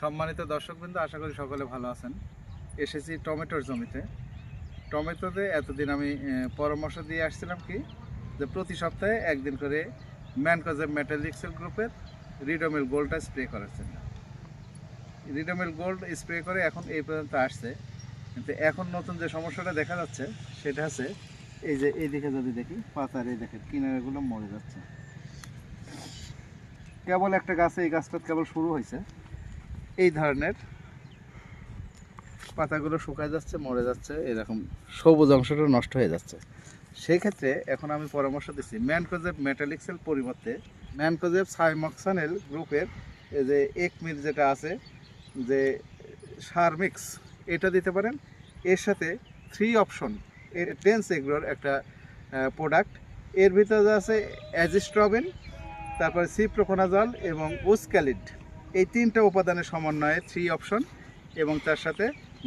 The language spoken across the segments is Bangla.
সম্মানিত দর্শকবৃন্দ, আশা করি সকলে ভালো আছেন। এসেছি টমেটোর জমিতে। টমেটোতে এতদিন আমি পরামর্শ দিয়ে আসছিলাম কি, যে প্রতি সপ্তাহে একদিন করে ম্যানকোজেব মেটালিক্সেল গ্রুপের রিডোমিল গোল্ডটা স্প্রে করার জন্য। রিডোমিল গোল্ড স্প্রে করে এখন এই পর্যন্ত আসছে। কিন্তু এখন নতুন যে সমস্যাটা দেখা যাচ্ছে, সেটা হচ্ছে এই যে এই দিকে যদি দেখি, পাতার এই দেখেন, কিনারাগুলো মরে যাচ্ছে। কেবল একটা গাছে এই গাছটা কেবল শুরু হয়েছে। এই ধরনের। পাতাগুলো শুকায় যাচ্ছে, মরে যাচ্ছে, এরকম সবুজ অংশটা নষ্ট হয়ে যাচ্ছে। সেই ক্ষেত্রে এখন আমি পরামর্শ দিচ্ছি, ম্যানকোজেব মেটালিক্সেল পরিবর্তে ম্যানকোজেব সাইমক্সানেল গ্রুপের যে একমির যেটা আছে, যে সারমিক্স, এটা দিতে পারেন। এর সাথে থ্রি অপশন এর টেন্স এগ্রোর একটা প্রোডাক্টের ভিতরে আছে অ্যাজিস্ট্রবিন, তারপরে সিপ্রোকোনাজল এবং উসক্যালিড এই তিনটা উপাদানের সমন্বয়ে থ্রি অপশন এবং তার সাথে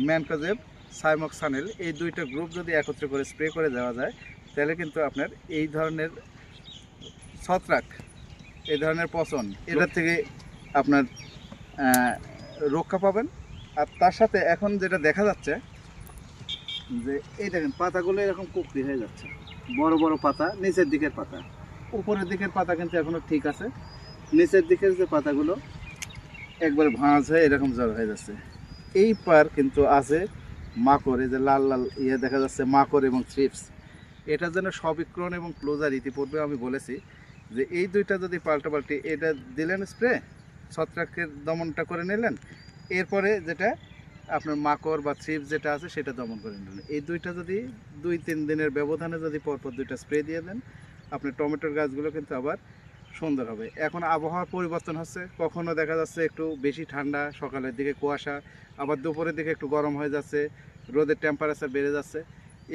ম্যানকোজেব সাইমক্সানেল এই দুইটা গ্রুপ যদি একত্রে করে স্প্রে করে দেওয়া যায় তাহলে কিন্তু আপনার এই ধরনের ছত্রাক এই ধরনের পচন এটার থেকে আপনার রক্ষা পাবেন। আর তার সাথে এখন যেটা দেখা যাচ্ছে যে এই দেখেন পাতাগুলো এরকম কুকরি হয়ে যাচ্ছে। বড় বড় পাতা নিচের দিকের পাতা। উপরের দিকের পাতা কিন্তু এখনও ঠিক আছে। নিচের দিকের যে পাতাগুলো একবার ভাঁজ হয়ে এরকম জ্বর হয়ে যাচ্ছে। এই পার কিন্তু আছে মাকড়, এই যে লাল লাল ইয়ে দেখা যাচ্ছে মাকড় এবং থ্রিপস এটা যেন সবিক্রণ এবং ক্লোজার ইতিপূর্বে আমি বলেছি যে এই দুইটা যদি পাল্টাপাল্টি এটা দিলেন স্প্রে, ছত্রাকের দমনটা করে নিলেন, এরপরে যেটা আপনার মাকড় বা থ্রিপস যেটা আছে সেটা দমন করে নিলেন। এই দুইটা যদি দুই তিন দিনের ব্যবধানে যদি পরপর দুইটা স্প্রে দিয়ে দেন, আপনার টমেটোর গাছগুলো কিন্তু আবার সুন্দর হবে। এখন আবহাওয়ার পরিবর্তন হচ্ছে। কখনো দেখা যাচ্ছে একটু বেশি ঠান্ডা, সকালের দিকে কুয়াশা, আবার দুপুরের দিকে একটু গরম হয়ে যাচ্ছে, রোদের টেম্পারেচার বেড়ে যাচ্ছে।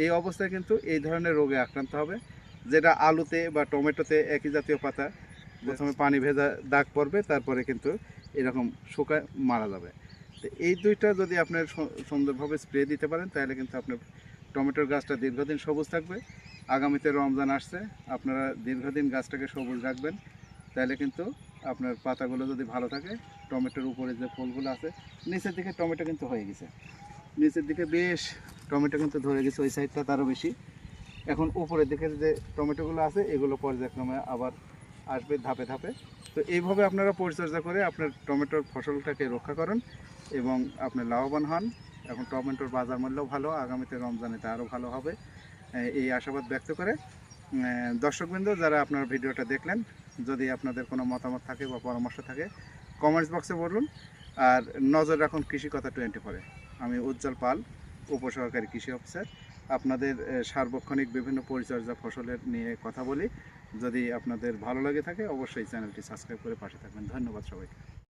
এই অবস্থায় কিন্তু এই ধরনের রোগে আক্রান্ত হবে, যেটা আলুতে বা টমেটোতে একই জাতীয় পাতা, প্রথমে পানি ভেজা দাগ পড়বে, তারপরে কিন্তু এরকম শুকায় মারা যাবে। তো এই দুইটা যদি আপনার সুন্দরভাবে স্প্রে দিতে পারেন, তাহলে কিন্তু আপনার টমেটোর গাছটা দীর্ঘদিন সবুজ থাকবে। আগামীতে রমজান আসছে, আপনারা দীর্ঘদিন গাছটাকে সবুজ রাখবেন। তাহলে কিন্তু আপনার পাতাগুলো যদি ভালো থাকে, টমেটোর উপরে যে ফুলগুলো আছে, নিচের দিকে টমেটো কিন্তু হয়ে গেছে। নিচের দিকে বেশ টমেটো কিন্তু ধরে গেছে, ওই সাইডটা তারও বেশি। এখন উপরের দিকে যে টমেটোগুলো আছে, এগুলো পর্যায়ক্রমে আবার আসবে ধাপে ধাপে। তো এইভাবে আপনারা পরিচর্যা করে আপনার টমেটোর ফসলটাকে রক্ষা করুন এবং আপনি লাভবান হন। এখন টমেটোর বাজার মূল্যও ভালো, আগামীতে রমজানেতে আরও ভালো হবে। এই আশাবাদ ব্যক্ত করে। দর্শকবৃন্দ, যারা আপনার ভিডিওটা দেখলেন, যদি আপনাদের কোনো মতামত থাকে বা পরামর্শ থাকে কমেন্টস বক্সে বলুন। আর নজর রাখুন কৃষি কথা টোয়েন্টি ফোরে আমি উজ্জ্বল পাল, উপসহকারী কৃষি অফিসার। আপনাদের সার্বক্ষণিক বিভিন্ন পরিচর্যা ফসলের নিয়ে কথা বলি। যদি আপনাদের ভালো লাগে থাকে, অবশ্যই চ্যানেলটি সাবস্ক্রাইব করে পাশে থাকবেন। ধন্যবাদ সবাইকে।